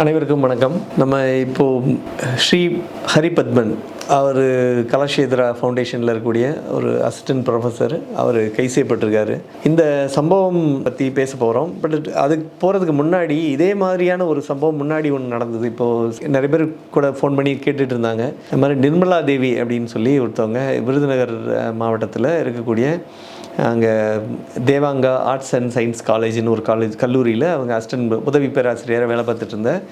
அனைவருக்கும் வணக்கம். நம்ம இப்போ ஸ்ரீ ஹரிபத்மன் அவர் கலாஷேத்ரா ஃபவுண்டேஷனில் இருக்கக்கூடிய ஒரு அசிஸ்டன்ட் ப்ரொஃபஸர் அவர் கை செய்யப்பட்டிருக்காரு. இந்த சம்பவம் பற்றி பேச போகிறோம் பட் அதுக்கு போகிறதுக்கு முன்னாடி இதே மாதிரியான ஒரு சம்பவம் முன்னாடி ஒன்று நடந்தது. இப்போது நிறைய பேர் கூட ஃபோன் பண்ணி கேட்டுட்டு இருந்தாங்க. இந்த மாதிரி நிர்மலா தேவி அப்படின்னு சொல்லி ஒருத்தவங்க விருதுநகர் மாவட்டத்தில் இருக்கக்கூடிய அங்கே தேவாங்கா ஆர்ட்ஸ் அண்ட் சயின்ஸ் காலேஜ்னு ஒரு காலேஜ் கல்லூரியில் அவங்க அசிஸ்டன்ட் உதவி பேராசிரியராக வேலை பார்த்துட்டு இருந்த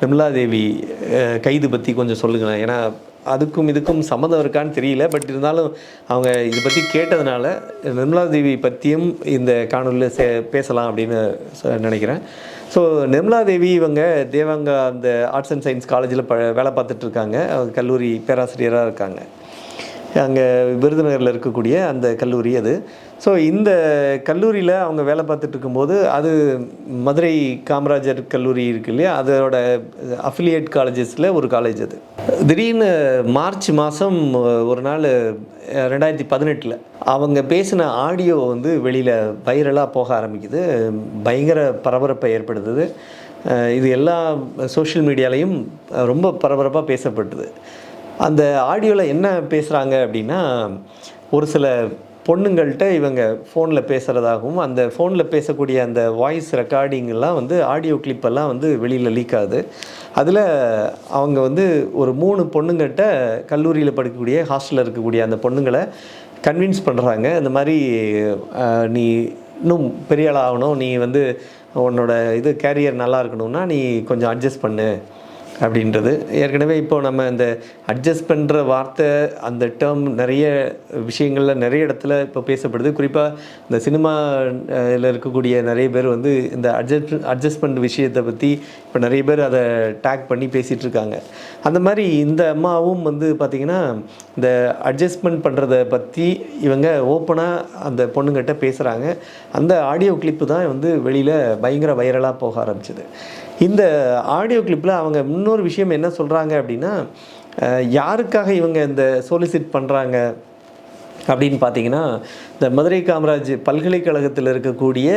நிர்மலா தேவி கைது பற்றி கொஞ்சம் சொல்லுங்களேன். ஏன்னா அதுக்கும் இதுக்கும் சம்மந்தம் இருக்கான்னு தெரியல. பட் இருந்தாலும் அவங்க இதை பற்றி கேட்டதுனால நிர்மலா தேவி பற்றியும் இந்த காணொலியில் சே பேசலாம் அப்படின்னு சொ- நினைக்கிறேன். ஸோ நிர்மலா தேவி இவங்க தேவாங்கா அந்த ஆர்ட்ஸ் அண்ட் சயின்ஸ் காலேஜில் ப வேலை பார்த்துட்ருக்காங்க அவங்க கல்லூரி பேராசிரியராக இருக்காங்க. அங்கே விருதுநகரில் இருக்கக்கூடிய அந்த கல்லூரி அது. ஸோ இந்த கல்லூரியில் அவங்க வேலை பார்த்துட்டு இருக்கும்போது அது மதுரை காமராஜர் கல்லூரி இருக்கு இல்லையா? அதோட அஃபிலியேட் காலேஜஸில் ஒரு காலேஜ் அது. திடீர்னு மார்ச் மாதம் ஒரு நாள் ரெண்டாயிரத்தி பதினெட்டில் அவங்க பேசின ஆடியோ வந்து வெளியில் வைரலாக போக ஆரம்பிக்குது. பயங்கர பரபரப்பை ஏற்படுத்துது. இது எல்லா சோஷியல் மீடியாலையும் ரொம்ப பரபரப்பாக பேசப்பட்டது. அந்த ஆடியோவில் என்ன பேசுகிறாங்க அப்படின்னா ஒரு சில பொண்ணுங்கள்கிட்ட இவங்க ஃபோனில் பேசுகிறதாகவும் அந்த ஃபோனில் பேசக்கூடிய அந்த வாய்ஸ் ரெக்கார்டிங்கெல்லாம் வந்து ஆடியோ கிளிப்பெல்லாம் வந்து வெளியில் லீக் ஆகுது. அதில் அவங்க வந்து ஒரு மூணு பொண்ணுங்கள்கிட்ட கல்லூரியில் படிக்கக்கூடிய ஹாஸ்டலில் இருக்கக்கூடிய அந்த பொண்ணுங்களை கன்வின்ஸ் பண்ணுறாங்க இந்த மாதிரி நீ இன்னும் பெரிய ஆள் ஆகணும். நீ வந்து உன்னோட இது கேரியர் நல்லா இருக்கணும்னா நீ கொஞ்சம் அட்ஜஸ்ட் பண்ணு. அப்படின்றது. ஏற்கனவே இப்போ நம்ம இந்த அட்ஜஸ்ட் பண்ணுற வார்த்தை அந்த டேர்ம் நிறைய விஷயங்களில் நிறைய இடத்துல இப்போ பேசப்படுது. குறிப்பாக இந்த சினிமாவில் இருக்கக்கூடிய நிறைய பேர் வந்து இந்த அட்ஜஸ்ட் அட்ஜஸ்ட்மெண்ட் விஷயத்தை பற்றி இப்போ நிறைய பேர் அதை டேக் பண்ணி பேசிகிட்டு இருக்காங்க. அந்த மாதிரி இந்த அம்மாவும் வந்து பார்த்திங்கன்னா இந்த அட்ஜஸ்ட்மெண்ட் பண்ணுறத பற்றி இவங்க ஓப்பனாக அந்த பொண்ணுங்கிட்ட பேசுகிறாங்க அந்த ஆடியோ கிளிப்பு தான் வந்து வெளியில் பயங்கர வைரலாக போக ஆரம்பிச்சது. இந்த ஆடியோ கிளிப்பில் அவங்க இன்னொரு விஷயம் என்ன சொல்கிறாங்க அப்படின்னா யாருக்காக இவங்க இந்த சோலிசிட் பண்ணுறாங்க அப்படின்னு பார்த்தீங்கன்னா இந்த மதுரை காமராஜ் பல்கலைக்கழகத்தில் இருக்கக்கூடிய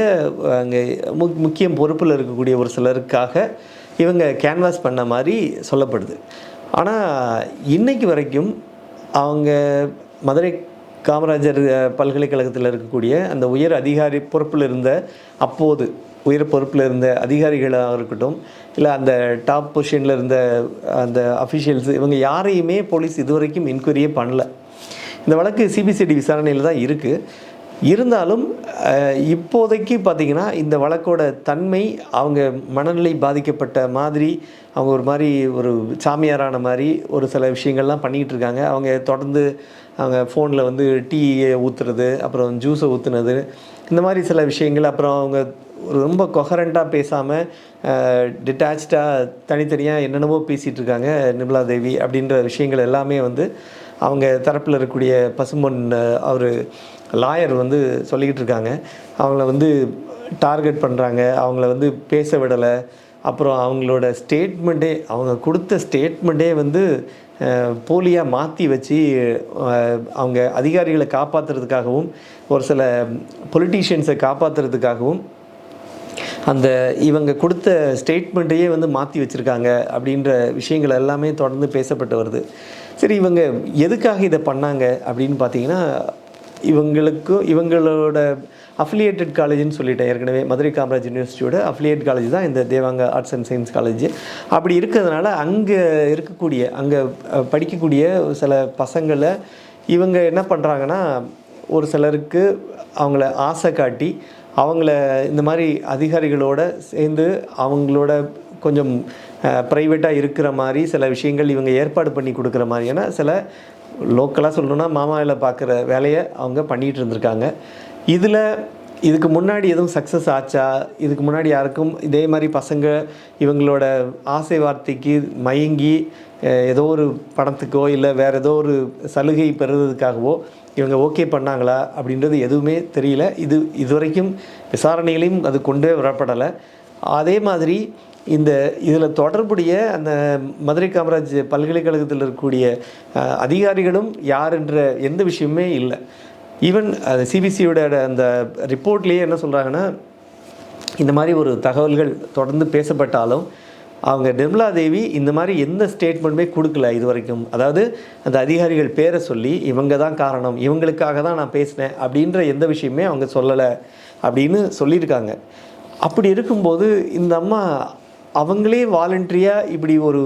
அங்கே மு முக்கிய பொறுப்பில் இருக்கக்கூடிய ஒரு சிலருக்காக இவங்க கேன்வாஸ் பண்ண மாதிரி சொல்லப்படுது. ஆனால் இன்றைக்கு வரைக்கும் அவங்க மதுரை காமராஜர் பல்கலைக்கழகத்தில் இருக்கக்கூடிய அந்த உயர் அதிகாரி பொறுப்பில் இருந்த அப்போது உயர் பொறுப்பில் இருந்த அதிகாரிகளாக இருக்கட்டும் இல்லை அந்த டாப் பொசிஷனில் இருந்த அந்த அஃபிஷியல்ஸ் இவங்க யாரையுமே போலீஸ் இதுவரைக்கும் இன்கொயரியே பண்ணல. இந்த வழக்கு சிபிசிடி விசாரணையில் தான் இருக்குது இருந்தாலும் இப்போதைக்கு பார்த்திங்கன்னா இந்த வழக்கோட தன்மை அவங்க மனநிலை பாதிக்கப்பட்ட மாதிரி அவங்க ஒரு மாதிரி ஒரு சாமியாரான மாதிரி ஒரு சில விஷயங்கள்லாம் பண்ணிக்கிட்டு இருக்காங்க. அவங்க தொடர்ந்து அவங்க ஃபோனில் வந்து டீயை ஊற்றுறது அப்புறம் ஜூஸை ஊற்றுனது இந்த மாதிரி சில விஷயங்கள் அப்புறம் அவங்க ரொம்ப கொஹரண்ட்டாக பேசாமல் டிட்டாச்சாக தனித்தனியாக என்னென்னமோ பேசிகிட்டு இருக்காங்க நிர்மலா தேவி அப்படின்ற விஷயங்கள் எல்லாமே வந்து அவங்க தரப்பில் இருக்கக்கூடிய பசும்பொன் அவர் லாயர் வந்து சொல்லிக்கிட்டு இருக்காங்க. அவங்கள வந்து டார்கெட் பண்ணுறாங்க அவங்கள வந்து பேச விடலை. அப்புறம் அவங்களோட ஸ்டேட்மெண்ட்டே அவங்க கொடுத்த ஸ்டேட்மெண்ட்டே வந்து போலியாக மாற்றி வச்சு அவங்க அதிகாரிகளை காப்பாற்றுறதுக்காகவும் ஒரு சில பொலிட்டீஷியன்ஸை காப்பாற்றுறதுக்காகவும் அந்த இவங்க கொடுத்த ஸ்டேட்மெண்ட்டையே வந்து மாற்றி வச்சுருக்காங்க அப்படின்ற விஷயங்கள் எல்லாமே தொடர்ந்து பேசப்பட்டு வருது. சரி இவங்க எதுக்காக இதை பண்ணாங்க அப்படின்னு பார்த்தீங்கன்னா இவங்களுக்கும் இவங்களோட அஃபிலியேட்டட் காலேஜ்னு சொல்லிட்டேன். ஏற்கனவே மதுரை காமராஜ் யூனிவர்சிட்டியோட அஃபிலியேட் காலேஜ் தான் இந்த Devanga arts and science college அப்படி இருக்கிறதுனால அங்கே இருக்கக்கூடிய அங்கே படிக்கக்கூடிய சில பசங்களை இவங்க என்ன பண்ணுறாங்கன்னா ஒரு சிலருக்கு அவங்கள ஆசை காட்டி அவங்கள இந்த மாதிரி அதிகாரிகளோட சேர்ந்து அவங்களோட கொஞ்சம் ப்ரைவேட்டாக இருக்கிற மாதிரி சில விஷயங்கள் இவங்க ஏற்பாடு பண்ணி கொடுக்குற மாதிரியான சில லோக்கலாக சொல்லணும்னா மாமாவில் பார்க்குற வேலையை அவங்க பண்ணிகிட்டு இருந்திருக்காங்க. இதில் இதுக்கு முன்னாடி எதுவும் சக்ஸஸ் ஆச்சா? இதுக்கு முன்னாடி யாருக்கும் இதே மாதிரி பசங்க இவங்களோட ஆசை வார்த்தைக்கு மயங்கி ஏதோ ஒரு பணத்துக்கோ இல்லை வேறு ஏதோ ஒரு சலுகை பெறுறதுக்காகவோ இவங்க ஓகே பண்ணாங்களா அப்படின்றது எதுவுமே தெரியல. இது இதுவரைக்கும் விசாரணையிலையும் அது கொண்டே வரப்படலை. அதே மாதிரி இந்த இதில் தொடர்புடைய அந்த மதுரை காமராஜ் பல்கலைக்கழகத்தில் இருக்கக்கூடிய அதிகாரிகளும் யார் என்ற எந்த விஷயமுமே இல்லை. ஈவன் சிபிசியோட அந்த ரிப்போர்ட்லேயே என்ன சொல்கிறாங்கன்னா இந்த மாதிரி ஒரு தகவல்கள் தொடர்ந்து பேசப்பட்டாலும் அவங்க நிர்மலா தேவி இந்த மாதிரி எந்த ஸ்டேட்மெண்ட்டுமே கொடுக்கல இது வரைக்கும் அதாவது அந்த அதிகாரிகள் பேரை சொல்லி இவங்க தான் காரணம் இவங்களுக்காக தான் நான் பேசினேன் அப்படின்ற எந்த விஷயமே அவங்க சொல்லலை அப்படின்னு சொல்லியிருக்காங்க. அப்படி இருக்கும்போது இந்த அம்மா அவங்களே வாலண்டரியாக இப்படி ஒரு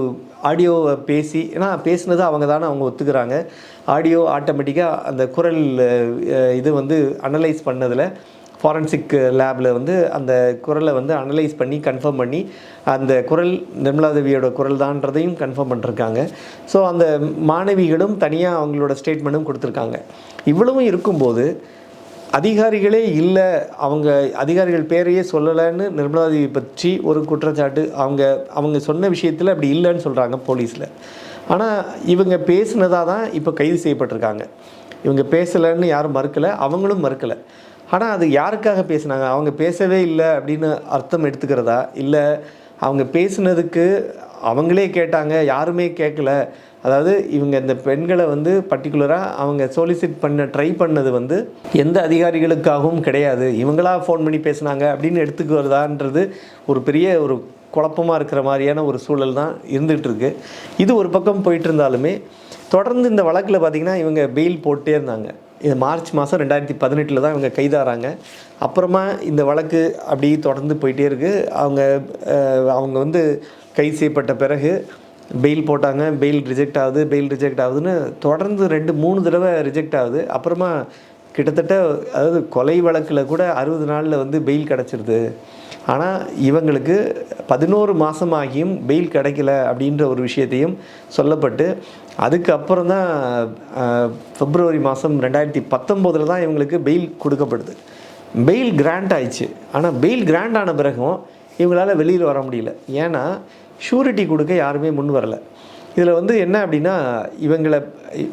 ஆடியோவை பேசி ஏன்னா பேசுனது அவங்க தானே அவங்க ஒத்துக்கிறாங்க. ஆடியோ ஆட்டோமேட்டிக்காக அந்த குரல் இது வந்து அனலைஸ் பண்ணதில் ஃபாரன்சிக் லேபில் வந்து அந்த குரலை வந்து அனலைஸ் பண்ணி கன்ஃபார்ம் பண்ணி அந்த குரல் நிர்மலா தேவியோட குரல் தான்றதையும் கன்ஃபார்ம் பண்ணிருக்காங்க. ஸோ அந்த மாணவிகளும் தனியாக அவங்களோட ஸ்டேட்மெண்ட்டும் கொடுத்துருக்காங்க. இவ்வளவும் இருக்கும்போது அதிகாரிகளே இல்லை அவங்க அதிகாரிகள் பேரையே சொல்லலைன்னு நிர்மலா தேவி பற்றி ஒரு குற்றச்சாட்டு அவங்க அவங்க சொன்ன விஷயத்தில் அப்படி இல்லைன்னு சொல்கிறாங்க போலீஸில். ஆனால் இவங்க பேசினதாக தான் இப்போ கைது செய்யப்பட்டிருக்காங்க. இவங்க பேசலைன்னு யாரும் மறுக்கலை அவங்களும் மறுக்கலை. ஆனால் அது யாருக்காக பேசுனாங்க? அவங்க பேசவே இல்லை அப்படின்னு அர்த்தம் எடுத்துக்கிறதா? இல்லை அவங்க பேசுனதுக்கு அவங்களே கேட்டாங்க யாருமே கேட்கல. அதாவது இவங்க இந்த பெண்களை வந்து பர்டிகுலராக அவங்க சோலிசிட் பண்ண ட்ரை பண்ணது வந்து எந்த அதிகாரிகளுக்காகவும் கிடையாது. இவங்களாக ஃபோன் பண்ணி பேசுனாங்க அப்படின்னு எடுத்துக்கிறதான்றது ஒரு பெரிய ஒரு குழப்பமாக இருக்கிற மாதிரியான ஒரு சூழல் தான் இருந்துகிட்ருக்கு. இது ஒரு பக்கம் போயிட்டு இருந்தாலுமே தொடர்ந்து இந்த வழக்கில் பார்த்திங்கன்னா இவங்க பெயில் போட்டே இருந்தாங்க. மார்ச் மாதம் ரெண்டாயிரத்தி பதினெட்டில் தான் இவங்க கைதாகிறாங்க அப்புறமா இந்த வழக்கு அப்படியே தொடர்ந்து போயிட்டே இருக்குது அவங்க அவங்க வந்து கைது செய்யப்பட்ட பிறகு பெயில் போட்டாங்க. பெயில் ரிஜெக்ட் ஆகுது பெயில் ரிஜெக்ட் ஆகுதுன்னு தொடர்ந்து ரெண்டு மூணு தடவை ரிஜெக்ட் ஆகுது. அப்புறமா கிட்டத்தட்ட அதாவது கொலை வழக்கில் கூட அறுபது நாளில் வந்து பெயில் கிடச்சிருது. ஆனால் இவங்களுக்கு பதினோரு மாதம் ஆகியும் பெயில் கிடைக்கல அப்படின்ற ஒரு விஷயத்தையும் சொல்லப்பட்டு அதுக்கப்புறம் தான் பிப்ரவரி மாதம் ரெண்டாயிரத்தி பத்தொம்போதில் தான் இவங்களுக்கு பெயில் கொடுக்கப்படுது. பெயில் கிராண்ட் ஆயிடுச்சு. ஆனால் பெயில் கிராண்ட் ஆன பிறகும் இவங்களால் வெளியில் வர முடியல. ஏன்னா ஷூரிட்டி கொடுக்க யாருமே முன் வரலை. இதில் வந்து என்ன அப்படின்னா இவங்களை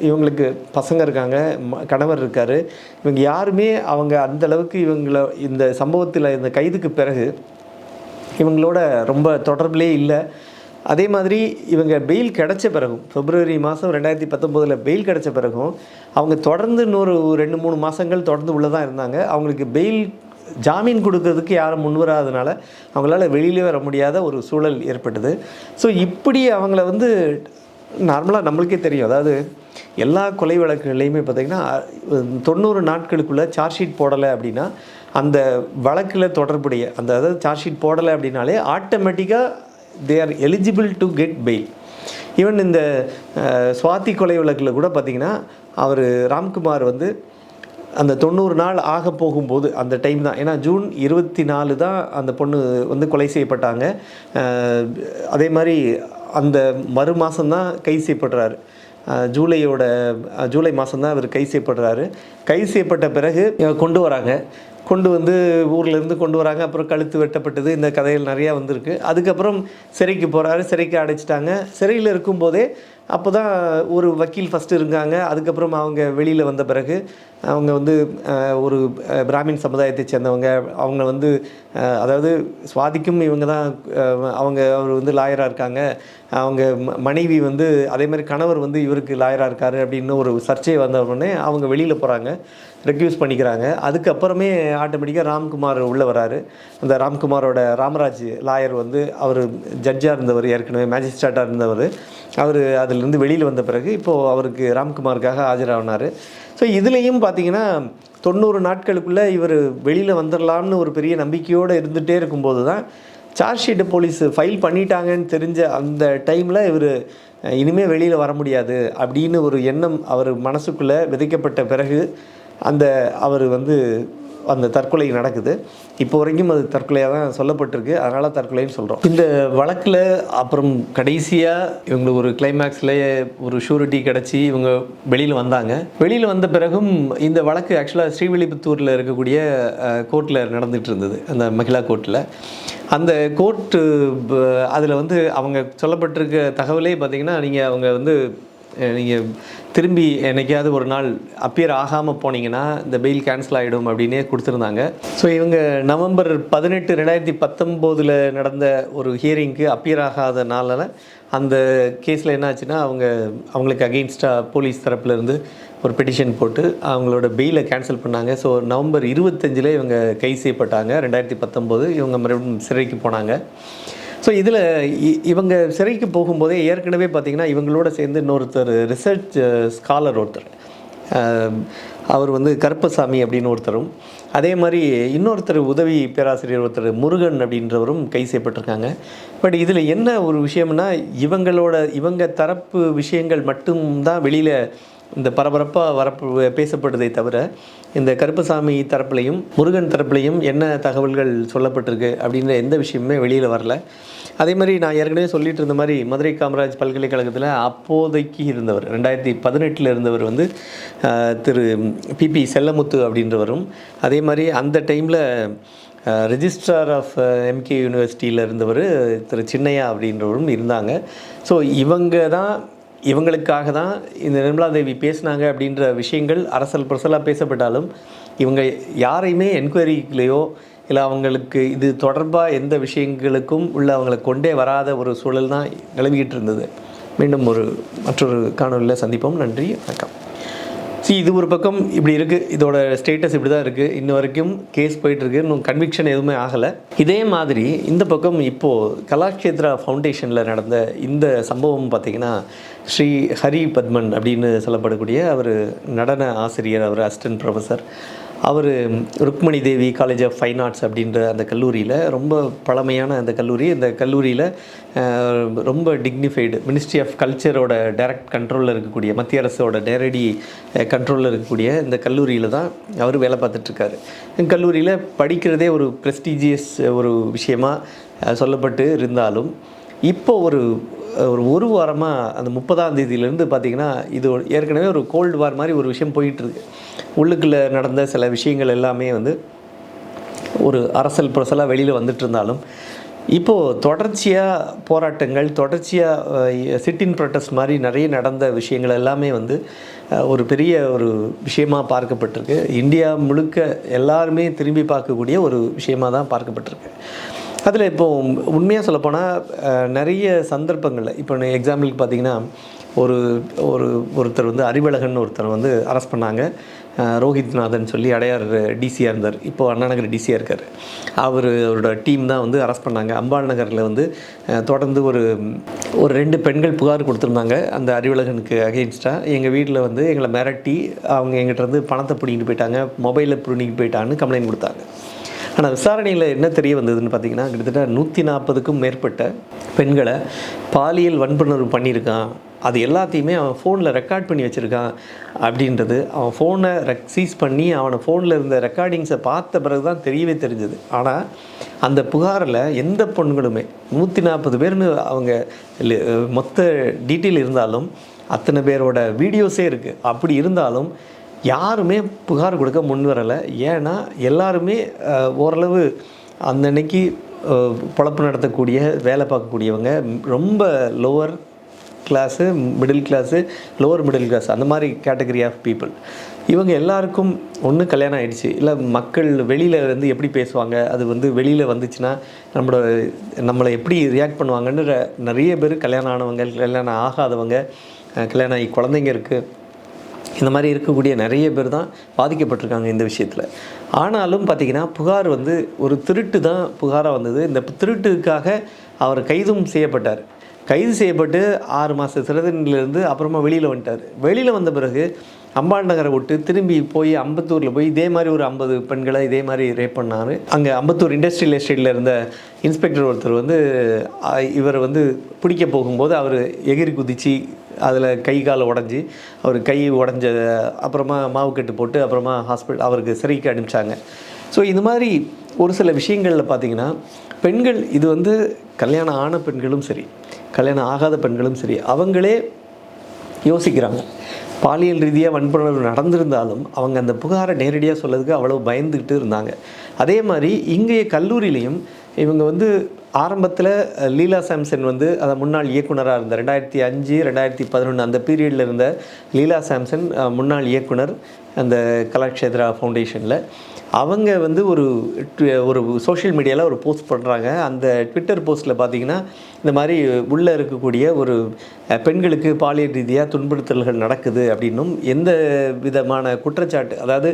இவங்களுக்கு பசங்க இருக்காங்க ம- கணவர் இருக்கார். இவங்க யாருமே அவங்க அந்த அளவுக்கு இவங்கள இந்த சம்பவத்தில் இந்த கைதுக்கு பிறகு இவங்களோட ரொம்ப தொடர்பிலே இல்லை. அதே மாதிரி இவங்க பெயில் கிடச்ச பிறகும் பிப்ரவரி மாதம் ரெண்டாயிரத்தி பத்தொம்போதில் பெயில் கிடச்ச பிறகும் அவங்க தொடர்ந்து இன்னொரு ரெண்டு மூணு மாதங்கள் தொடர்ந்து உள்ளே தான் இருந்தாங்க. அவங்களுக்கு பெயில் ஜாமீன் கொடுக்கறதுக்கு யாரும் முன்வராதனால அவங்களால வெளியிலே வர முடியாத ஒரு சூழல் ஏற்பட்டது. ஸோ இப்படி அவங்கள வந்து நார்மலாக நம்மளுக்கே தெரியும். அதாவது எல்லா கொலை வழக்குகள்லையுமே பார்த்திங்கன்னா தொண்ணூறு நாட்களுக்குள்ளே சார்ஜ் ஷீட் போடலை அப்படின்னா அந்த வழக்கில் தொடர்புடைய அந்த அதாவது சார்ஜ் ஷீட் போடலை அப்படின்னாலே ஆட்டோமேட்டிக்காக they are eligible to get bail even இந்த சுவாத்தி சுவாதி கொலை வழக்கில் கூட பார்த்திங்கன்னா அவர் ராம்குமார் வந்து அந்த தொண்ணூறு நாள் ஆக போகும்போது அந்த டைம் தான். ஏன்னா ஜூன் இருபத்தி நாலு தான் அந்த பொண்ணு வந்து கொலை செய்யப்பட்டாங்க. அதே மாதிரி அந்த மறு மாதம்தான் கை செய்யப்படுறாரு. ஜூலையோட ஜூலை மாதம்தான் அவர் கை செய்யப்படுறாரு. கை செய்யப்பட்ட பிறகு கொண்டு வராங்க. கொண்டு வந்து ஊர்லேருந்து கொண்டு வராங்க. அப்புறம் கழுத்து வெட்டப்பட்டது இந்த கதைகள் நிறையா வந்திருக்கு. அதுக்கப்புறம் சிறைக்கு போகிறாரு சிறைக்கு அடைச்சிட்டாங்க. சிறையில் இருக்கும்போதே அப்போ தான் ஒரு வக்கீல் ஃபஸ்ட்டு இருக்காங்க அதுக்கப்புறம் அவங்க வெளியில் வந்த பிறகு அவங்க வந்து ஒரு பிராமின் சமுதாயத்தை சேர்ந்தவங்க. அவங்க வந்து அதாவது சுவாதிக்கும் இவங்க தான் அவங்க அவர் வந்து லாயராக இருக்காங்க. அவங்க ம- மனைவி வந்து அதே மாதிரி கணவர் வந்து இவருக்கு லாயராக இருக்காரு அப்படின்னு ஒரு சர்ச்சை வந்த உடனே அவங்க வெளியில் போகிறாங்க ரெக்யூஸ் பண்ணிக்கிறாங்க. அதுக்கப்புறமே ஆட்டோமேட்டிக்காக ராம்குமார் உள்ளே வராரு. அந்த ராம்குமாரோட ராமராஜ் லாயர் வந்து அவர் ஜட்ஜாக இருந்தவர் ஏற்கனவே மேஜிஸ்ட்ரேட்டாக இருந்தவர். அவர் அதிலிருந்து வெளியில் வந்த பிறகு இப்போது அவருக்கு ராம்குமாருக்காக ஆஜராகினார் ஸோ இதுலேயும் பார்த்தீங்கன்னா தொண்ணூறு நாட்களுக்குள்ளே இவர் வெளியில் வந்துடலாம்னு ஒரு பெரிய நம்பிக்கையோடு இருந்துகிட்டே இருக்கும்போது தான் சார்ஜ் ஷீட்டு போலீஸ் ஃபைல் பண்ணிட்டாங்கன்னு தெரிஞ்ச அந்த டைமில் இவர் இனிமேல் வெளியில் வர முடியாது அப்படின்னு ஒரு எண்ணம் அவர் மனசுக்குள்ளே விதைக்கப்பட்ட பிறகு அந்த அவர் வந்து அந்த தற்கொலை நடக்குது. இப்போ வரைக்கும் அது தற்கொலையாக தான் சொல்லப்பட்டிருக்கு. அதனால் தற்கொலைன்னு சொல்கிறோம் இந்த வழக்கில் அப்புறம் கடைசியாக இவங்களுக்கு ஒரு கிளைமேக்ஸில் ஒரு ஷூரிட்டி கிடச்சி இவங்க வெளியில் வந்தாங்க. வெளியில் வந்த பிறகும் இந்த வழக்கு ஆக்சுவலாக ஸ்ரீவில்லிபுத்தூரில் இருக்கக்கூடிய கோர்ட்டில் நடந்துகிட்டு இருந்தது. அந்த மகிழா கோர்ட்டில் அந்த கோர்ட்டு அதில் வந்து அவங்க சொல்லப்பட்டிருக்க தகவலே பார்த்திங்கன்னா நீங்கள் அவங்க வந்து நீங்கள் திரும்பி என்னைக்காவது ஒரு நாள் அப்பியர் ஆகாமல் போனீங்கன்னா இந்த பெயில் கேன்சல் ஆகிடும் அப்படின்னே கொடுத்துருந்தாங்க. ஸோ இவங்க நவம்பர் பதினெட்டு ரெண்டாயிரத்தி பத்தொம்போதில் நடந்த ஒரு ஹியரிங்க்கு அப்பியர் ஆகாத நாளில் அந்த கேஸில் என்ன ஆச்சுன்னா அவங்க அவங்களுக்கு அகெயின்ஸ்டாக போலீஸ் தரப்புலேருந்து ஒரு பெட்டிஷன் போட்டு அவங்களோட பெயிலை கேன்சல் பண்ணாங்க. ஸோ நவம்பர் இருபத்தஞ்சில் இவங்க கைது செய்யப்பட்டாங்க. ரெண்டாயிரத்தி பத்தொம்போது இவங்க மறுபடியும் சிறைக்கு போனாங்க. ஸோ இதில் இவங்க சிறைக்கு போகும்போதே ஏற்கனவே பார்த்தீங்கன்னா இவங்களோட சேர்ந்து இன்னொருத்தர் ரிசர்ச் ஸ்காலர் uh, ஒருத்தர். அவர் வந்து கருப்பசாமி அப்படின்னு ஒருத்தரும். அதே மாதிரி இன்னொருத்தர் உதவி பேராசிரியர் ஒருத்தர் முருகன் அப்படின்றவரும் கை செய்யப்பட்டிருக்காங்க பட் இதில் என்ன ஒரு விஷயம்னா இவங்களோட இவங்க தரப்பு விஷயங்கள் மட்டும்தான் வெளியில் இந்த பரபரப்பாக வரப்பு பேசப்பட்டதை தவிர இந்த கருப்பசாமி தரப்புலையும் முருகன் தரப்புலையும் என்ன தகவல்கள் சொல்லப்பட்டிருக்கு அப்படின்ற எந்த விஷயமுமே வெளியில் வரல. அதே மாதிரி நான் ஏற்கனவே சொல்லிட்டு இருந்த மாதிரி மதுரை காமராஜ் பல்கலைக்கழகத்தில் அப்போதைக்கு இருந்தவர் ரெண்டாயிரத்தி பதினெட்டில் இருந்தவர் வந்து திரு பிபி செல்லமுத்து அப்படின்றவரும். அதே மாதிரி அந்த டைமில் ரிஜிஸ்ட்ரார் ஆஃப் எம்கே யூனிவர்சிட்டியில் இருந்தவர் திரு சின்னையா அப்படின்றவரும் இருந்தாங்க. ஸோ இவங்க தான் இவங்களுக்காக தான் இந்த நிர்மலா தேவி பேசினாங்க அப்படின்ற விஷயங்கள் அரசல் புரசலாக பேசப்பட்டாலும் இவங்க யாரையுமே என்கொயரிலையோ இல்லை அவங்களுக்கு இது தொடர்பாக எந்த விஷயங்களுக்கும் உள்ள அவங்களை கொண்டே வராத ஒரு சூழல் தான் நிலவிக்கிட்டு இருந்தது. மீண்டும் ஒரு மற்றொரு காணொலியில் சந்திப்போம். நன்றி வணக்கம். சி இது ஒரு பக்கம் இப்படி இருக்குது இதோட ஸ்டேட்டஸ் இப்படி தான் இருக்குது இன்ன வரைக்கும் கேஸ் போயிட்டுருக்கு. இன்னும் கன்விக்ஷன் எதுவுமே ஆகலை. இதே மாதிரி இந்த பக்கம் இப்போது கலாக்ஷேத்ரா ஃபவுண்டேஷனில் நடந்த இந்த சம்பவம் பார்த்திங்கன்னா ஸ்ரீ ஹரி பத்மன் அப்படின்னு சொல்லப்படக்கூடிய அவர் நடன ஆசிரியர் அவர் assistant professor our Rukmini Devi college of fine arts அப்படின்ற அந்த கல்லூரியில் ரொம்ப பழமையான அந்த கல்லூரி. இந்த கல்லூரியில் ரொம்ப டிக்னிஃபைடு மினிஸ்ட்ரி ஆஃப் கல்ச்சரோட டைரக்ட் கண்ட்ரோலில் இருக்கக்கூடிய மத்திய அரசோட நேரடி கண்ட்ரோலில் இருக்கக்கூடிய இந்த கல்லூரியில் தான் அவர் வேலை பார்த்துட்ருக்காரு. கல்லூரியில் படிக்கிறதே ஒரு ப்ரெஸ்டீஜியஸ் ஒரு விஷயமாக சொல்லப்பட்டு இருந்தாலும் இப்போ ஒரு ஒரு ஒரு வாரமாக அந்த முப்பதாம் தேதியிலேருந்து பார்த்தீங்கன்னா இது ஏற்கனவே ஒரு கோல்டு வார் மாதிரி ஒரு விஷயம் போயிட்டுருக்கு. உள்ளுக்குள்ளே நடந்த சில விஷயங்கள் எல்லாமே வந்து ஒரு அரசல் புரசலாக வெளியில் வந்துட்டு இருந்தாலும் இப்போது தொடர்ச்சியாக போராட்டங்கள் தொடர்ச்சியாக சிட்டின் ப்ரொட்டஸ்ட் மாதிரி நிறைய நடந்த விஷயங்கள் எல்லாமே வந்து ஒரு பெரிய ஒரு விஷயமா பார்க்கப்பட்டிருக்கு. இந்தியா முழுக்க எல்லாருமே திரும்பி பார்க்கக்கூடிய ஒரு விஷயமாக தான் பார்க்கப்பட்டிருக்கு. அதில் இப்போ உண்மையாக சொல்லப்போனால் நிறைய சந்தர்ப்பங்களில் இப்போ எக்ஸாம்பிளுக்கு பார்த்தீங்கன்னா ஒரு ஒரு ஒருத்தர் வந்து அறிவழகன் ஒருத்தர் வந்து அரெஸ்ட் பண்ணாங்க. ரோஹித்நாதன் சொல்லி அடையார் டிசியாக இருந்தார். இப்போது அண்ணாநகர் டிசியாக இருக்கார். அவர் அவரோட டீம் தான் வந்து அரெஸ்ட் பண்ணாங்க. அம்பாள் நகரில் வந்து தொடர்ந்து ஒரு ஒரு ரெண்டு பெண்கள் புகார் கொடுத்துருந்தாங்க. அந்த அறிவழகனுக்கு அகெயின்ஸ்டாக எங்கள் வீட்டில் வந்து எங்களை மிரட்டி அவங்க எங்கிட்ட இருந்து பணத்தை பிடிங்கிட்டு போயிட்டாங்க. மொபைலை பிடிங்கிட்டு போயிட்டாங்கன்னு கம்ப்ளைண்ட் கொடுத்தாங்க. ஆனால் விசாரணையில் என்ன தெரிய வந்ததுன்னு பார்த்தீங்கன்னா கிட்டத்தட்ட நூற்றி நாற்பதுக்கும் மேற்பட்ட பெண்களை பாலியல் வன்புணர்வு பண்ணியிருக்கான். அது எல்லாத்தையுமே அவன் ஃபோனில் ரெக்கார்ட் பண்ணி வச்சுருக்கான் அப்படின்றது. அவன் ஃபோனை ரெக் சீஸ் பண்ணி அவனை ஃபோனில் இருந்த ரெக்கார்டிங்ஸை பார்த்த பிறகு தான் தெரியவே தெரிஞ்சது. ஆனால் அந்த புகாரில் எந்த பொண்களுமே நூற்றி நாற்பது பேர்னு அவங்க மொத்த டீட்டெயில் இருந்தாலும் அத்தனை பேரோட வீடியோஸே இருக்குது அப்படி இருந்தாலும் யாருமே புகார் கொடுக்க முன் வரலை ஏன்னா எல்லாருமே ஓரளவு அன்னன்னைக்கு பொழப்பு நடத்தக்கூடிய வேலை பார்க்கக்கூடியவங்க. ரொம்ப lower class middle class lower middle class அந்த மாதிரி கேட்டகரி ஆஃப் பீப்புள் இவங்க எல்லாருக்கும் ஒன்று கல்யாணம் ஆகிடுச்சு இல்லை மக்கள் வெளியில் வந்து எப்படி பேசுவாங்க அது வந்து வெளியில் வந்துச்சுன்னா நம்மளோட நம்மளை எப்படி ரியாக்ட் பண்ணுவாங்கன்னு நிறைய பேர் கல்யாணம் ஆனவங்க கல்யாணம் ஆகாதவங்க கல்யாணம் ஆகி குழந்தைங்க இருக்குது இந்த மாதிரி இருக்கக்கூடிய நிறைய பேர் தான் பாதிக்கப்பட்டிருக்காங்க இந்த விஷயத்தில். ஆனாலும் பார்த்தீங்கன்னா புகார் வந்து ஒரு திருட்டு தான் புகாராக வந்தது. இந்த திருட்டுக்காக அவர் கைதும் செய்யப்பட்டார். கைது செய்யப்பட்டு ஆறு மாத சிறைதண்டனையிலேருந்து அப்புறமா வெளியில் வந்துட்டார். வெளியில் வந்த பிறகு அம்பாள் நகரை விட்டு திரும்பி போய் அம்பத்தூரில் போய் இதே மாதிரி ஒரு ஐம்பது பெண்களை இதே மாதிரி ரேப் பண்ணார். அங்கே அம்பத்தூர் இண்டஸ்ட்ரியல் எஸ்டேட்டில் இருந்த இன்ஸ்பெக்டர் ஒருத்தர் வந்து இவர் வந்து பிடிக்க போகும்போது அவர் எகிரி குதிச்சு அதில் கை கால் உடஞ்சி அவர் கை உடஞ்ச அப்புறமா மாவு கட்டு போட்டு அப்புறமா ஹாஸ்பிட்டல் அவருக்கு சிறைக்கு அனுப்பிச்சாங்க. ஸோ இந்த மாதிரி ஒரு சில விஷயங்களில் பார்த்தீங்கன்னா பெண்கள் இது வந்து கல்யாணம் ஆன பெண்களும் சரி கல்யாணம் ஆகாத பெண்களும் சரி அவங்களே யோசிக்கிறாங்க. பாலியல் ரீதியாக வன்புணர்வு நடந்திருந்தாலும் அவங்க அந்த புகாரை நேரடியாக சொல்லதுக்கு அவ்வளோ பயந்துக்கிட்டு இருந்தாங்க. அதே மாதிரி இங்கேய கல்லூரியிலையும் இவங்க வந்து ஆரம்பத்தில் லீலா சாம்சன் வந்து அதை முன்னாள் இயக்குனராக இருந்த ரெண்டாயிரத்தி அஞ்சு ரெண்டாயிரத்தி பதினொன்று அந்த பீரியடில் இருந்த லீலா சாம்சன் முன்னாள் இயக்குனர் அந்த கலாக்ஷேத்ரா ஃபவுண்டேஷனில் அவங்க வந்து ஒரு ஒரு சோஷியல் மீடியாவில் ஒரு போஸ்ட் பண்ணுறாங்க அந்த ட்விட்டர் போஸ்ட்டில் பார்த்தீங்கன்னா இந்த மாதிரி உள்ளே இருக்கக்கூடிய ஒரு பெண்களுக்கு பாலியல் ரீதியாக துன்புறுத்தல்கள் நடக்குது அப்படின்னும் எந்த விதமான குற்றச்சாட்டு அதாவது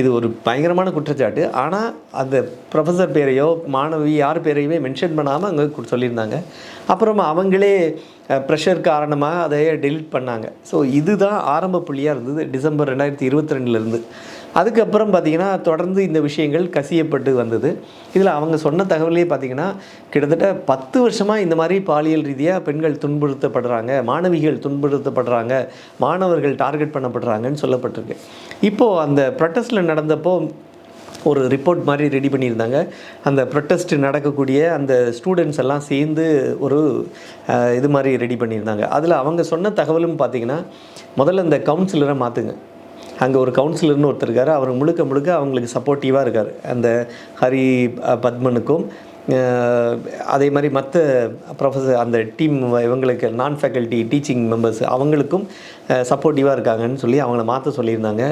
இது ஒரு பயங்கரமான குற்றச்சாட்டு. ஆனால் அந்த ப்ரொஃபஸர் பேரையோ மாணவி யார் பேரையுமே மென்ஷன் பண்ணாமல் அங்கே சொல்லியிருந்தாங்க. அப்புறம் அவங்களே ப்ரெஷர் காரணமாக அதையே டெலீட் பண்ணாங்க. ஸோ இதுதான் ஆரம்ப புள்ளியாக இருந்தது டிசம்பர் ரெண்டாயிரத்தி இருபத்தி ரெண்டுலேருந்து அதுக்கப்புறம் பார்த்திங்கன்னா தொடர்ந்து இந்த விஷயங்கள் கசியப்பட்டு வந்தது. இதில் அவங்க சொன்ன தகவலே பார்த்திங்கன்னா கிட்டத்தட்ட பத்து வருஷமாக இந்த மாதிரி பாலியல் ரீதியாக பெண்கள் துன்புறுத்தப்படுறாங்க மாணவிகள் துன்புறுத்தப்படுறாங்க மாணவர்கள் டார்கெட் பண்ணப்படுறாங்கன்னு சொல்லப்பட்டிருக்கு. இப்போது அந்த ப்ரொட்டஸ்டில் நடந்தப்போ ஒரு ரிப்போர்ட் மாதிரி ரெடி பண்ணியிருந்தாங்க. அந்த ப்ரொட்டஸ்ட் நடக்கக்கூடிய அந்த ஸ்டூடெண்ட்ஸ் எல்லாம் சேர்ந்து ஒரு இது மாதிரி ரெடி பண்ணியிருந்தாங்க. அதில் அவங்க சொன்ன தகவலும் பார்த்தீங்கன்னா முதல்ல இந்த கவுன்சிலரை மாற்றுங்க அங்கே ஒரு கவுன்சிலர்னு ஒருத்தர் இருக்கார். அவர் முழுக்க முழுக்க அவங்களுக்கு சப்போர்ட்டிவாக இருக்கார். அந்த ஹரி பத்மனுக்கும் அதே மாதிரி மற்ற ப்ரொஃபஸர் அந்த டீம் இவங்களுக்கு நான் ஃபேக்கல்ட்டி டீச்சிங் மெம்பர்ஸ் அவங்களுக்கும் சப்போர்ட்டிவாக இருக்காங்கன்னு சொல்லி அவங்கள மாற்ற சொல்லியிருந்தாங்க.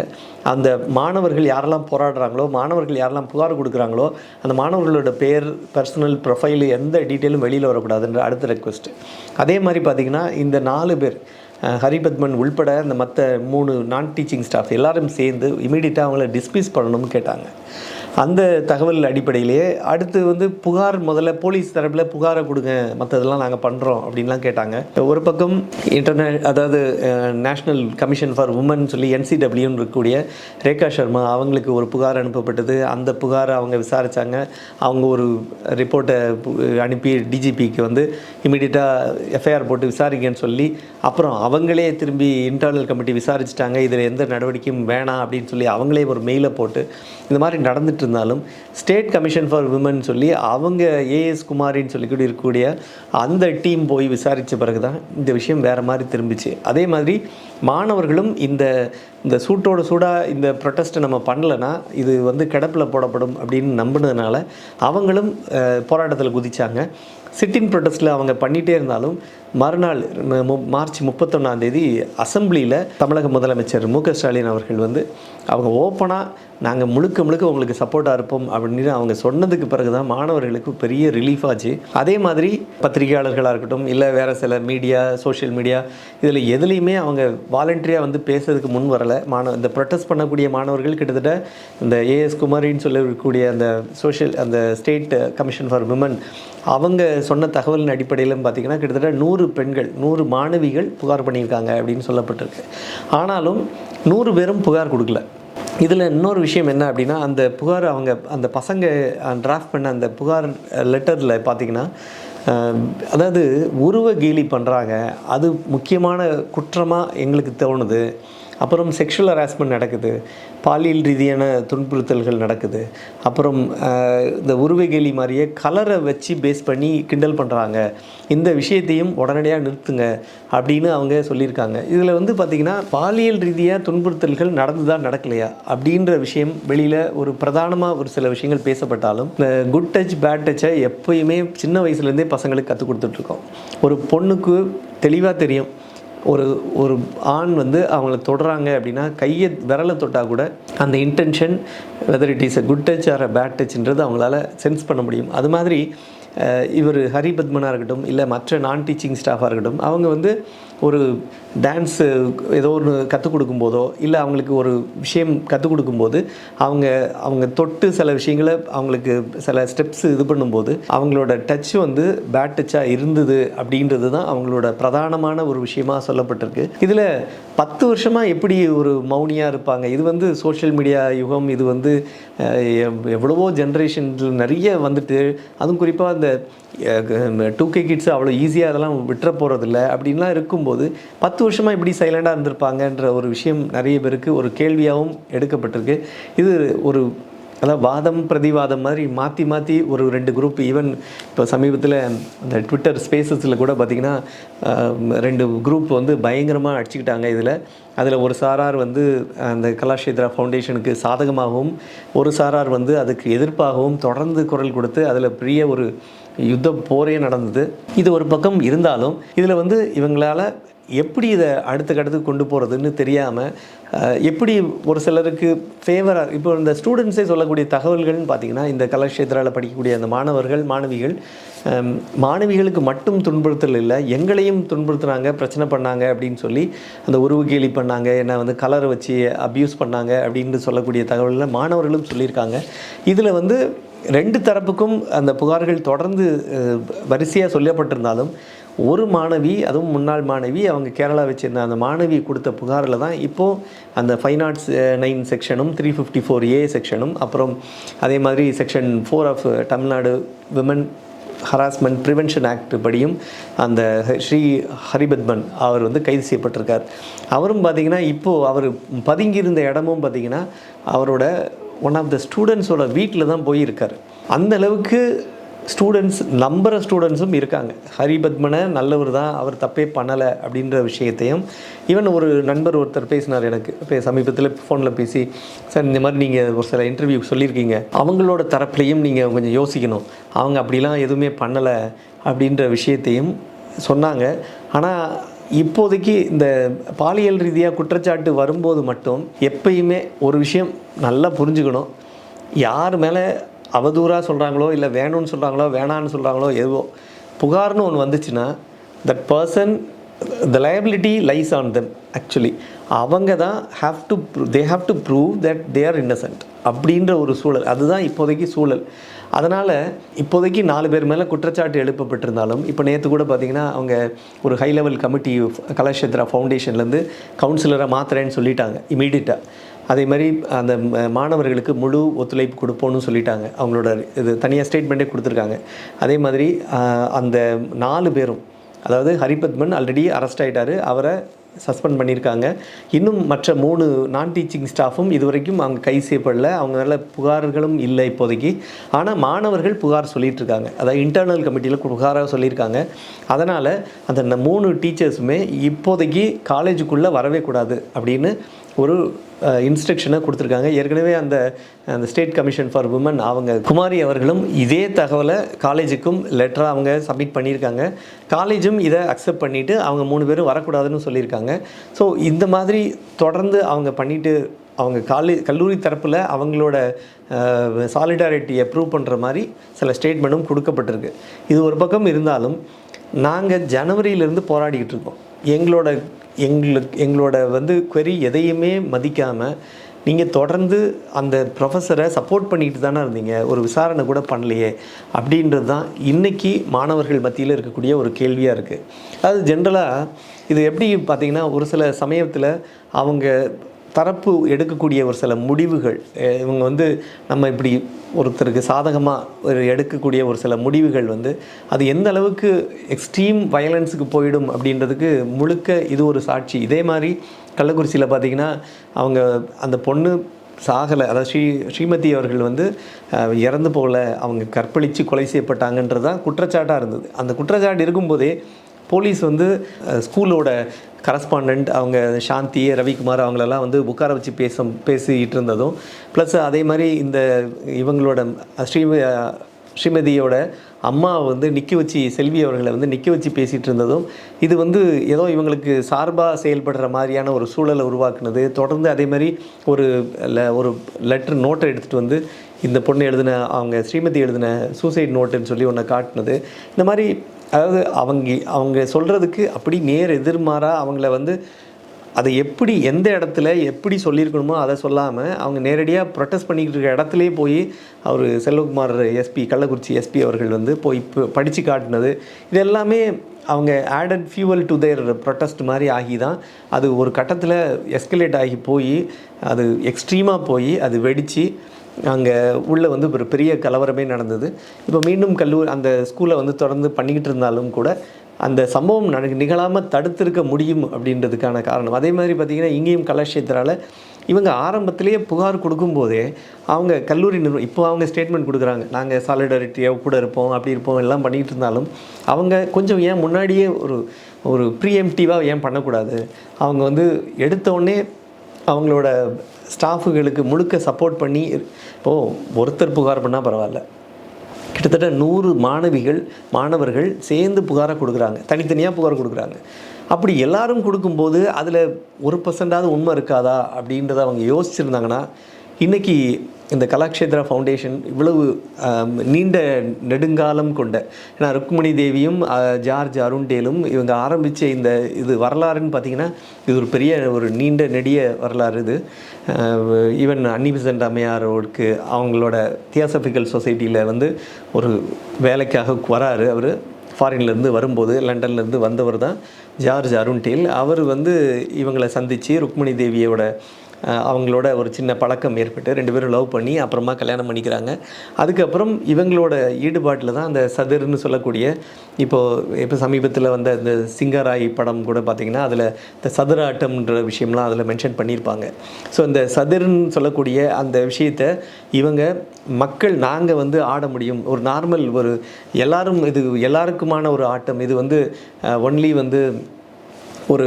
அந்த மாணவர்கள் யாரெல்லாம் போராடுறாங்களோ மாணவர்கள் யாரெல்லாம் புகார் கொடுக்குறாங்களோ அந்த மாணவர்களோட பேர் பர்சனல் ப்ரொஃபைல் எந்த டீட்டெயிலும் வெளியில் வரக்கூடாதுன்ற அடுத்த ரெக்வஸ்ட்டு அதே மாதிரி பார்த்திங்கன்னா இந்த நாலு பேர் ஹரிபத்மன் உள்பட இந்த மற்ற மூணு நான் டீச்சிங் ஸ்டாஃப் எல்லாரும் சேர்ந்து இமீடியட்டாக அவங்கள டிஸ்மிஸ் பண்ணணும்னு கேட்டாங்க. அந்த தகவல் அடிப்படையிலேயே அடுத்து வந்து புகார் முதல்ல போலீஸ் தரப்பில் புகாரை கொடுங்க மற்றதெல்லாம் நாங்கள் பண்ணுறோம் அப்படின்லாம் கேட்டாங்க. ஒரு பக்கம் இன்டர்நே அதாவது நேஷ்னல் கமிஷன் ஃபார் உமன் சொல்லி என்சிடபிள்யூன்னு இருக்கக்கூடிய ரேகா சர்மா அவங்களுக்கு ஒரு புகார் அனுப்பப்பட்டது. அந்த புகாரை அவங்க விசாரித்தாங்க அவங்க ஒரு ரிப்போர்ட்டை அனுப்பி டிஜிபிக்கு வந்து இமீடியட்டாக எஃப்ஐஆர் போட்டு விசாரிங்கன்னு சொல்லி அப்புறம் அவங்களே திரும்பி இன்டர்னல் கமிட்டி விசாரிச்சிட்டாங்க. இதில் எந்த நடவடிக்கையும் வேணாம் அப்படின்னு சொல்லி அவங்களே ஒரு மெயிலை போட்டு இந்த மாதிரி நடந்துட்டு இருந்தாலும் ஸ்டேட் கமிஷன் ஃபார் விமன் சொல்லி அவங்க ஏஎஸ் குமாரின்னு சொல்லிக்கூட இருக்கக்கூடிய அந்த டீம் போய் விசாரித்த பிறகு தான் இந்த விஷயம் வேறு மாதிரி திரும்பிச்சு. அதே மாதிரி மாணவர்களும் இந்த இந்த சூட்டோட சூடாக இந்த ப்ரொட்டஸ்ட்டை நம்ம பண்ணலைன்னா இது வந்து கிடப்பில் போடப்படும் அப்படின்னு நம்பினதுனால அவங்களும் போராட்டத்தில் குதித்தாங்க சிட்டின் ப்ரொட்டஸ்ட்டில் அவங்க பண்ணிகிட்டே இருந்தாலும் மறுநாள் மு- மார்ச் முப்பத்தொன்னாந்தேதி அசம்பிளியில் அசெம்பிளியில் தமிழக முதலமைச்சர் மு க. ஸ்டாலின் அவர்கள் வந்து அவங்க ஓப்பனாக நாங்கள் முழுக்க முழுக்க உங்களுக்கு சப்போர்ட்டாக இருப்போம் அப்படின்னு அவங்க சொன்னதுக்கு பிறகு தான் மாணவர்களுக்கு பெரிய ரிலீஃப் ஆச்சு. அதே மாதிரி பத்திரிகையாளர்களாக இருக்கட்டும் இல்லை வேறு சில மீடியா சோஷியல் மீடியா இதில் எதுலேயுமே அவங்க வாலண்டரியாக வந்து பேசுறதுக்கு முன் வரலை. மாணவ இந்த ப்ரொட்டஸ்ட் பண்ணக்கூடிய மாணவர்கள் கிட்டத்தட்ட இந்த ஏஎஸ் குமாரின்னு சொல்லக்கூடிய அந்த சோஷியல் அந்த ஸ்டேட் கமிஷன் ஃபார் விமன் அவங்க சொன்ன தகவலின் அடிப்படையிலும் பார்த்தீங்கன்னா கிட்டத்தட்ட நூறு நூறு பெண்கள் நூறு மாணவிகள் புகார் பண்ணியிருக்காங்க அப்படின்னு சொல்லப்பட்டிருக்கு. ஆனாலும் நூறு பேரும் புகார் கொடுக்கல. இதில் இன்னொரு விஷயம் என்ன அப்படின்னா அந்த புகார் அவங்க அந்த பசங்க டிராஃப்ட் பண்ண அந்த புகார் லெட்டரில் பார்த்தீங்கன்னா அதாவது உருவ கேலி பண்ணுறாங்க அது முக்கியமான குற்றமாக எங்களுக்கு தோணுது. அப்புறம் செக்ஷுவல் ஹராஸ்மெண்ட் நடக்குது. பாலியல் ரீதியான துன்புறுத்தல்கள் நடக்குது. அப்புறம் இந்த உருவகேலி மாதிரியே கலரை வச்சு பேஸ் பண்ணி கிண்டல் பண்ணுறாங்க இந்த விஷயத்தையும் உடனடியாக நிறுத்துங்க அப்படின்னு அவங்க சொல்லியிருக்காங்க. இதில் வந்து பார்த்திங்கன்னா பாலியல் ரீதியாக துன்புறுத்தல்கள் நடந்துதான் நடக்கலையா அப்படின்ற விஷயம் வெளியில் ஒரு பிரதானமாக ஒரு சில விஷயங்கள் பேசப்பட்டாலும் இந்த குட் டச் பேட் டச்சை எப்பயுமே சின்ன வயசுலேருந்தே பசங்களுக்கு கற்றுக் கொடுத்துட்ருக்கோம் ஒரு பொண்ணுக்கு தெளிவாக தெரியும். ஒரு ஒரு ஆண் வந்து அவங்கள தொடுறாங்க அப்படின்னா கையை விரலை தொட்டால் கூட அந்த intention whether it is a good touch or a bad டச்ன்றது அவங்களால சென்ஸ் பண்ண முடியும். அது மாதிரி இவர் ஹரிபத்மனாக இருக்கட்டும் இல்லை மற்ற நான் டீச்சிங் ஸ்டாஃபாக இருக்கட்டும் அவங்க வந்து ஒரு டான்ஸு ஏதோ ஒன்று கற்றுக் கொடுக்கும்போதோ இல்லை அவங்களுக்கு ஒரு விஷயம் கற்றுக் கொடுக்கும்போது அவங்க அவங்க தொட்டு சில விஷயங்களை அவங்களுக்கு சில ஸ்டெப்ஸ் இது பண்ணும்போது அவங்களோட டச் வந்து பேட் டச்சாக இருந்தது அப்படின்றது தான் அவங்களோட பிரதானமான ஒரு விஷயமாக சொல்லப்பட்டிருக்கு. இதில் பத்து வருஷமாக எப்படி ஒரு மௌனியாக இருப்பாங்க? இது வந்து சோஷியல் மீடியா யுகம் இது வந்து எவ்வளவோ ஜென்ரேஷன் நிறைய வந்துட்டு அதுவும் குறிப்பாக அந்த டூ கே கிட்ஸ் அவ்வளோ ஈஸியாக அதெல்லாம் விட்டுற போகிறதில்ல அப்படின்லாம் இருக்கும்போது பத்து வருஷமாக இப்படி சைலண்டாக இருந்திருப்பாங்கன்ற ஒரு விஷயம் நிறைய பேருக்கு ஒரு கேள்வியாகவும் எடுக்கப்பட்டிருக்கு. இது ஒரு அதாவது வாதம் பிரதிவாதம் மாதிரி மாற்றி மாற்றி ஒரு ரெண்டு குரூப் ஈவன் இப்போ சமீபத்தில் அந்த ட்விட்டர் ஸ்பேசஸில் கூட பார்த்திங்கன்னா ரெண்டு குரூப் வந்து பயங்கரமாக அடிச்சுக்கிட்டாங்க இதில். அதில் ஒரு சாரார் வந்து அந்த கலாஷேத்ரா ஃபவுண்டேஷனுக்கு சாதகமாகவும் ஒரு சாரார் வந்து அதுக்கு எதிர்ப்பாகவும் தொடர்ந்து குரல் கொடுத்து அதில் பெரிய ஒரு யுத்த போரே நடந்தது. இது ஒரு பக்கம் இருந்தாலும் இதில் வந்து இவங்களால் எப்படி இதை அடுத்த கட்டத்துக்கு கொண்டு போகிறதுன்னு தெரியாமல் எப்படி ஒரு சிலருக்கு ஃபேவராக இப்போ இந்த ஸ்டூடெண்ட்ஸே சொல்லக்கூடிய தகவல்கள்னு பார்த்தீங்கன்னா இந்த கலாஷேத்ராவில் படிக்கக்கூடிய அந்த மாணவர்கள் மாணவிகள் மாணவிகளுக்கு மட்டும் துன்புறுத்தல் இல்லை எங்களையும் துன்புறுத்துனாங்க பிரச்சனை பண்ணாங்க அப்படின்னு சொல்லி அந்த உருவு கேலி பண்ணாங்க என்ன வந்து கலரை வச்சு அப்யூஸ் பண்ணாங்க அப்படின்னு சொல்லக்கூடிய தகவல்களை மாணவர்களும் சொல்லியிருக்காங்க. இதில் வந்து ரெண்டு தரப்புக்கும் அந்த புகார்கள் தொடர்ந்து வரிசையாக சொல்லப்பட்டிருந்தாலும் ஒரு மாணவி அதுவும் முன்னாள் மாணவி அவங்க கேரளா வச்சுருந்த அந்த மாணவி கொடுத்த புகாரில் தான் இப்போது அந்த ஃபைவ் நாட்ஸ் நைன் செக்ஷனும் த்ரீ ஃபிஃப்டி ஃபோர் ஏ செக்ஷனும் அப்புறம் அதே மாதிரி section four of Tamil Nadu women harassment prevention act படியும் அந்த ஸ்ரீ ஹரிபத்மன் அவர் வந்து கைது செய்யப்பட்டிருக்கார். அவரும் பார்த்தீங்கன்னா இப்போது அவர் பதுங்கியிருந்த இடமும் பார்த்தீங்கன்னா அவரோட ஒன் ஆஃப் த ஸ்டூடெண்ட்ஸோட வீட்டில் தான் போயிருக்கார். அந்த அளவுக்கு ஸ்டூடெண்ட்ஸ் நம்புகிற ஸ்டூடெண்ட்ஸும் இருக்காங்க. ஹரிபத்மனை நல்லவர் தான் அவர் தப்பே பண்ணலை அப்படின்ற விஷயத்தையும் ஈவன் ஒரு நண்பர் ஒருத்தர் பேசினார் எனக்கு. இப்போ சமீபத்தில் ஃபோனில் பேசி சார் இந்த மாதிரி நீங்கள் ஒரு சில இன்டர்வியூ சொல்லியிருக்கீங்க. அவங்களோட தரப்புலையும் நீங்கள் கொஞ்சம் யோசிக்கணும். அவங்க அப்படிலாம் எதுவுமே பண்ணலை அப்படின்ற விஷயத்தையும் சொன்னாங்க. ஆனால் இப்போதைக்கு இந்த பாலியல் ரீதியாக குற்றச்சாட்டு வரும்போது மட்டும் எப்பயுமே ஒரு விஷயம் நல்லா புரிஞ்சுக்கணும். யார் மேலே அவதூறாக சொல்கிறாங்களோ இல்லை வேணும்னு சொல்கிறாங்களோ வேணான்னு சொல்கிறாங்களோ எதுவோ. புகார்னு ஒன்று வந்துச்சுன்னா that person the liability lies on them actually அவங்க தான் have to they have to prove that they are innocent அப்படின்ற ஒரு சூழல். அதுதான் இப்போதைக்கு சூழல். அதனால் இப்போதைக்கு நாலு பேர் மேலே குற்றச்சாட்டு எழுப்பப்பட்டிருந்தாலும் இப்போ நேற்று கூட பார்த்தீங்கன்னா அவங்க ஒரு ஹை லெவல் கமிட்டி கலாஷேத்ரா ஃபவுண்டேஷன்லேருந்து கவுன்சிலராக மாத்திரேன்னு சொல்லிட்டாங்க இமீடியட்டாக அதே மாதிரி அந்த மாணவர்களுக்கு முழு ஒத்துழைப்பு கொடுப்போம்னு சொல்லிட்டாங்க அவங்களோட இது தனியாக ஸ்டேட்மெண்ட்டே கொடுத்துருக்காங்க. அதே மாதிரி அந்த நாலு பேரும் அதாவது ஹரிபத்மன் ஆல்ரெடி அரெஸ்ட் ஆகிட்டார் அவரை சஸ்பெண்ட் பண்ணியிருக்காங்க. இன்னும் மற்ற மூணு நான் டீச்சிங் ஸ்டாஃபும் இதுவரைக்கும் அவங்க கை செய்யப்படல அவங்களால புகார்களும் இல்லை இப்போதைக்கு. ஆனால் மாணவர்கள் புகார் சொல்லிட்டு இருக்காங்க அதாவது இன்டர்னல் கமிட்டியில் புகாராக சொல்லியிருக்காங்க. அதனால் அந்த மூணு டீச்சர்ஸுமே இப்போதைக்கு காலேஜுக்குள்ளே வரவே கூடாது அப்படின்னு ஒரு இன்ஸ்ட்ரக்ஷனை கொடுத்துருக்காங்க. ஏற்கனவே அந்த அந்த ஸ்டேட் கமிஷன் ஃபார் உமன் அவங்க குமாரி அவர்களும் இதே தகவலை காலேஜுக்கும் லெட்டராக அவங்க சப்மிட் பண்ணியிருக்காங்க. காலேஜும் இதை அக்செப்ட் பண்ணிவிட்டு அவங்க மூணு பேரும் வரக்கூடாதுன்னு சொல்லியிருக்காங்க. ஸோ இந்த மாதிரி தொடர்ந்து அவங்க பண்ணிட்டு அவங்க காலே கல்லூரி தரப்பில் அவங்களோட சாலிடாரிட்டியை ப்ரூவ் பண்ணுற மாதிரி சில ஸ்டேட்மெண்ட்டும் கொடுக்கப்பட்டிருக்கு. இது ஒரு பக்கம் இருந்தாலும் நாங்கள் ஜனவரியிலேருந்து போராடிக்கிட்டு இருக்கோம். எங்களோட எங்களுக்கு எங்களோட வந்து கொரி எதையுமே மதிக்காமல் நீங்கள் தொடர்ந்து அந்த ப்ரொஃபஸரை சப்போர்ட் பண்ணிட்டு தானே இருந்தீங்க. ஒரு விசாரணை கூட பண்ணலையே. அப்படின்றது தான் இன்றைக்கி மாணவர்கள் மத்தியில் இருக்கக்கூடிய ஒரு கேள்வியாக இருக்குது அது ஜென்ரலாக இது எப்படி பார்த்தீங்கன்னா ஒரு சில சமயத்தில் அவங்க தரப்பு எடுக்கக்கூடிய ஒரு சில முடிவுகள் இவங்க வந்து நம்ம இப்படி ஒருத்தருக்கு சாதகமாக ஒரு எடுக்கக்கூடிய ஒரு சில முடிவுகள் வந்து அது எந்த அளவுக்கு எக்ஸ்ட்ரீம் வயலன்ஸுக்கு போயிடும் அப்படின்றதுக்கு முழுக்க இது ஒரு சாட்சி. இதே மாதிரி கள்ளக்குறிச்சியில் பார்த்தீங்கன்னா அவங்க அந்த பொண்ணு சாகலை அதாவது ஸ்ரீ ஸ்ரீமதி அவர்கள் வந்து இறந்து போகல அவங்க கற்பழித்து கொலை செய்யப்பட்டாங்கன்றது தான் குற்றச்சாட்டாக இருந்தது. அந்த குற்றச்சாட்டு இருக்கும்போதே போலீஸ் வந்து ஸ்கூலோட கரஸ்பாண்டன்ட் அவங்க சாந்தி ரவிக்குமார் அவங்களெல்லாம் வந்து உட்கார வச்சு பேச பேசிகிட்டு இருந்ததும் ப்ளஸ் அதே மாதிரி இந்த இவங்களோட ஸ்ரீ ஸ்ரீமதியோட அம்மா வந்து நிற்க வச்சு செல்வி அவர்களை வந்து நிற்க வச்சு பேசிகிட்டு இருந்ததும் இது வந்து ஏதோ இவங்களுக்கு சார்பாக செயல்படுற மாதிரியான ஒரு சூழலை உருவாக்குனது. தொடர்ந்து அதே மாதிரி ஒரு ல- ஒரு லெட்டர் நோட்டை எடுத்துகிட்டு வந்து இந்த பொண்ணு எழுதின அவங்க ஸ்ரீமதி எழுதின சூசைட் நோட்டுன்னு சொல்லி ஒன்று காட்டினது. இந்த மாதிரி அதாவது அவங்க அவங்க சொல்கிறதுக்கு அப்படி நேர் எதிர்மாறாக அவங்கள வந்து அதை எப்படி எந்த இடத்துல எப்படி சொல்லியிருக்கணுமோ அதை சொல்லாமல் அவங்க நேரடியாக ப்ரொட்டஸ்ட் பண்ணிக்கிட்டு இருக்க இடத்துலையே போய் அவர் செல்வகுமார் எஸ்பி கள்ளக்குறிச்சி எஸ்பி அவர்கள் வந்து போய் படித்து காட்டினது. இது எல்லாமே அவங்க added fuel to their protest மாதிரி ஆகி தான் அது ஒரு கட்டத்தில் எஸ்கலேட் ஆகி போய் அது எக்ஸ்ட்ரீமாக போய் அது வெடித்து அங்கே உள்ளே வந்து ஒரு பெரிய கலவரமே நடந்தது. இப்போ மீண்டும் கல்லூரி அந்த ஸ்கூலை வந்து தொடர்ந்து பண்ணிக்கிட்டு இருந்தாலும் கூட அந்த சம்பவம் நட நிகழாமல் தடுத்திருக்க முடியும் அப்படின்றதுக்கான காரணம். அதே மாதிரி பார்த்திங்கன்னா இங்கேயும் கலாஷேத்திரால இவங்க ஆரம்பத்திலேயே புகார் கொடுக்கும்போதே அவங்க கல்லூரி நிறுவனம் இப்போ அவங்க ஸ்டேட்மெண்ட் கொடுக்குறாங்க. நாங்கள் சாலிடாரிட்டியாக கூட இருப்போம் அப்படி இருப்போம் எல்லாம் பண்ணிகிட்டு இருந்தாலும் அவங்க கொஞ்சம் ஏன் முன்னாடியே ஒரு ஒரு ப்ரீஎம்டிவாக ஏன் பண்ணக்கூடாது? அவங்க வந்து எடுத்தோடனே அவங்களோட ஸ்டாஃபுகளுக்கு முழுக்க சப்போர்ட் பண்ணி இப்போது ஒருத்தர் புகார் பண்ணால் பரவாயில்ல. கிட்டத்தட்ட நூறு மாணவிகள் மாணவர்கள் சேர்ந்து புகாரை கொடுக்குறாங்க. தனித்தனியாக புகார் கொடுக்குறாங்க. அப்படி எல்லாரும் கொடுக்கும்போது அதில் ஒரு பர்சன்டாவது உண்மை இருக்காதா அப்படின்றத அவங்க யோசிச்சிருந்தாங்கன்னா இன்றைக்கி இந்த கலாக்ஷேத்ரா ஃபவுண்டேஷன் இவ்வளவு நீண்ட நெடுங்காலம் கொண்ட ஏன்னா ருக்மணி தேவியும் ஜார்ஜ் அருண்டேலும் இவங்க ஆரம்பித்த இந்த இது வரலாறுன்னு பார்த்தீங்கன்னா இது ஒரு பெரிய ஒரு நீண்ட நெடிய வரலாறு இது. ஈவன் அன்னிபிசன்ட் அம்மையாரோடுக்கு அவங்களோட தியாசபிக்கல் சொசைட்டியில் வந்து ஒரு வேலைக்காக வராரு அவர். ஃபாரின்லேருந்து வரும்போது லண்டன்லேருந்து வந்தவர் தான் ஜார்ஜ் அருண்டேல். அவர் வந்து இவங்களை சந்தித்து ருக்மணி தேவியோட அவங்களோட ஒரு சின்ன பழக்கம் ஏற்பட்டு ரெண்டு பேரும் லவ் பண்ணி அப்புறமா கல்யாணம் பண்ணிக்கிறாங்க. அதுக்கப்புறம் இவங்களோட ஈடுபாட்டில் தான் அந்த சதுர்னு சொல்லக்கூடிய இப்போது இப்போ சமீபத்தில் வந்த இந்த சிங்கராய் படம் கூட பார்த்திங்கன்னா அதில் இந்த சதுர ஆட்டம்ன்ற விஷயம்லாம் அதில் மென்ஷன் பண்ணியிருப்பாங்க ஸோ இந்த சதுர்ன்னு சொல்லக்கூடிய அந்த விஷயத்தை இவங்க மக்கள் நாங்கள் வந்து ஆட முடியும். ஒரு நார்மல் ஒரு எல்லாரும் இது எல்லாருக்குமான ஒரு ஆட்டம். இது வந்து ஒன்லி வந்து ஒரு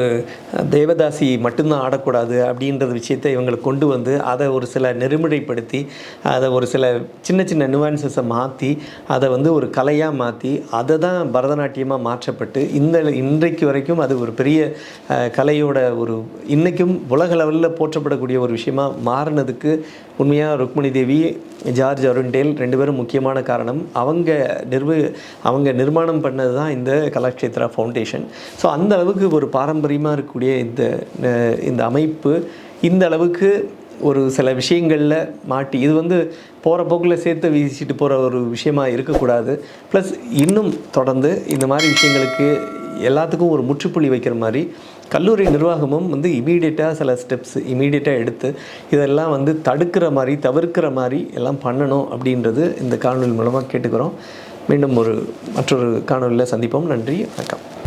தேவதாசி மட்டும்தான் ஆடக்கூடாது அப்படின்றது விஷயத்தை இவங்களை கொண்டு வந்து அதை ஒரு சில நெறிமுறைப்படுத்தி அதை ஒரு சில சின்ன சின்ன நியூவான்சஸை மாற்றி அதை வந்து ஒரு கலையாக மாற்றி அதை தான் பரதநாட்டியமாக மாற்றப்பட்டு இந்த இன்றைக்கு வரைக்கும் அது ஒரு பெரிய கலையோட ஒரு இன்றைக்கும் உலக லெவலில் போற்றப்படக்கூடிய ஒரு விஷயமாக மாறினதுக்கு உண்மையாக ருக்மணி தேவி ஜார்ஜ் அருண்டேல் ரெண்டு பேரும் முக்கியமான காரணம். அவங்க நிர்வு அவங்க நிர்மாணம் பண்ணது தான் இந்த கலாக்ஷேத்ரா ஃபவுண்டேஷன் ஸோ அந்த அளவுக்கு ஒரு பாரம்பரியமாக இருக்கக்கூடிய இந்த இந்த அமைப்பு இந்த அளவுக்கு ஒரு சில விஷயங்களில் மாட்டி இது வந்து போகிற போக்கில் சேர்த்து வீசிட்டு போகிற ஒரு விஷயமாக இருக்கக்கூடாது. ப்ளஸ் இன்னும் தொடர்ந்து இந்த மாதிரி விஷயங்களுக்கு எல்லாத்துக்கும் ஒரு முற்றுப்புள்ளி வைக்கிற மாதிரி கல்லூரி நிர்வாகமும் வந்து இமீடியட்டாக சில ஸ்டெப்ஸ் இமீடியட்டாக எடுத்து இதெல்லாம் வந்து தடுக்கிற மாதிரி தவிர்க்கிற மாதிரி எல்லாம் பண்ணணும் அப்படின்றது இந்த காணொலி மூலமாக கேட்டுக்கிறோம். மீண்டும் ஒரு மற்றொரு காணொலியில் சந்திப்போம். நன்றி வணக்கம்.